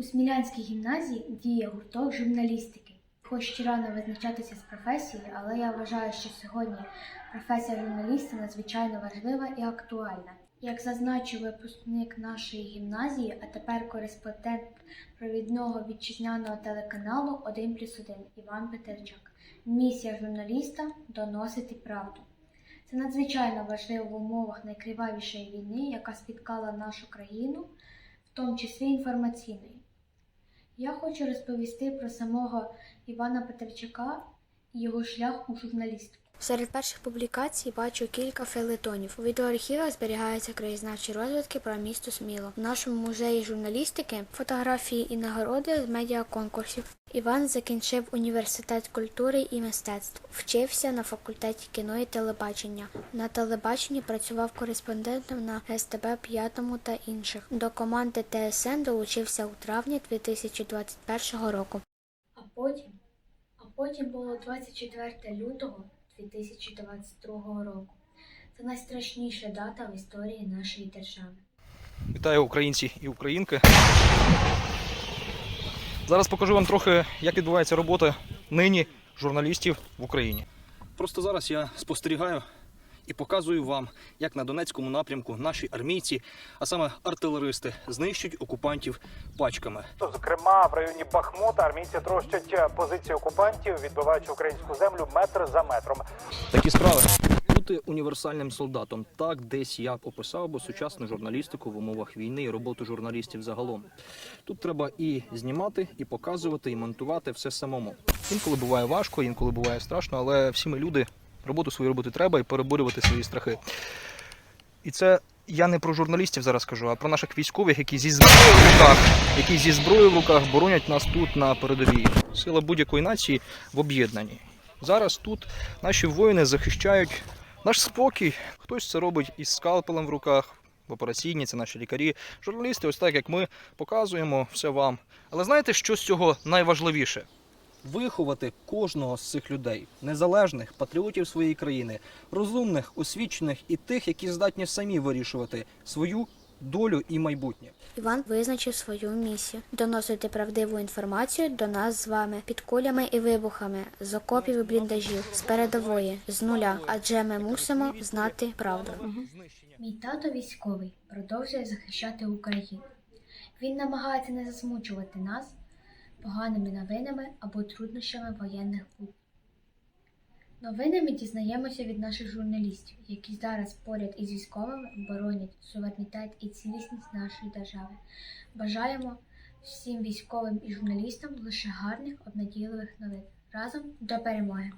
У Смілянській гімназії діє гурток журналістики. Хоч ще рано визначатися з професією, але я вважаю, що сьогодні професія журналіста надзвичайно важлива і актуальна. Як зазначив випускник нашої гімназії, а тепер кореспондент провідного вітчизняного телеканалу 1 плюс 1 Іван Петерчак. Місія журналіста доносити правду. Це надзвичайно важливо в умовах найкривавішої війни, яка спіткала нашу країну, в тому числі інформаційної. Я хочу розповісти про самого Івана Петричака і його шлях у журналістику. Серед перших публікацій бачу кілька фейлетонів. У відеоархівах зберігаються краєзнавчі розвідки про місто Сміло. В нашому музеї журналістики фотографії і нагороди з медіаконкурсів. Іван закінчив університет культури і мистецтв, вчився на факультеті кіно і телебачення. На телебаченні працював кореспондентом на СТБ 5 та інших. До команди ТСН долучився у травні 2021 року. А потім, а потім було 24 лютого 2022 року. Це найстрашніша дата в історії нашої держави. Вітаю українці і українки. Зараз покажу вам трохи, як відбувається робота нині журналістів в Україні. Просто зараз я спостерігаю і показую вам, як на Донецькому напрямку наші армійці, а саме артилеристи, знищують окупантів пачками. Зокрема, в районі Бахмута армійці трощать е, позиції окупантів, відбиваючи українську землю метр за метром. Такі справи. Бути універсальним солдатом. Так десь я описав би сучасну журналістику в умовах війни і роботу журналістів загалом. Тут треба і знімати, і показувати, і монтувати все самому. Інколи буває важко, інколи буває страшно, але всі ми люди, роботу свою робити треба і переборювати свої страхи. І це я не про журналістів зараз кажу, а про наших військових, які зі зброєю в руках, які зі зброєю в руках боронять нас тут на передовій. Сила будь-якої нації в об'єднанні. Зараз тут наші воїни захищають наш спокій. Хтось це робить із скалпелем в руках, в операційні, це наші лікарі. Журналісти, ось так як ми показуємо все вам. Але знаєте, що з цього найважливіше? Виховати кожного з цих людей, незалежних патріотів своєї країни, розумних, освічених і тих, які здатні самі вирішувати свою долю і майбутнє. Іван визначив свою місію доносити правдиву інформацію до нас з вами під кулями і вибухами, з окопів і бліндажів, з передової, з нуля. Адже ми мусимо знати правду. Мій тато військовий продовжує захищати Україну. Він намагається не засмучувати нас поганими новинами або труднощами воєнних будь. Новини ми дізнаємося від наших журналістів, які зараз поряд із військовими боронять суверенітет і цілісність нашої держави. Бажаємо всім військовим і журналістам лише гарних, обнадійливих новин. Разом до перемоги!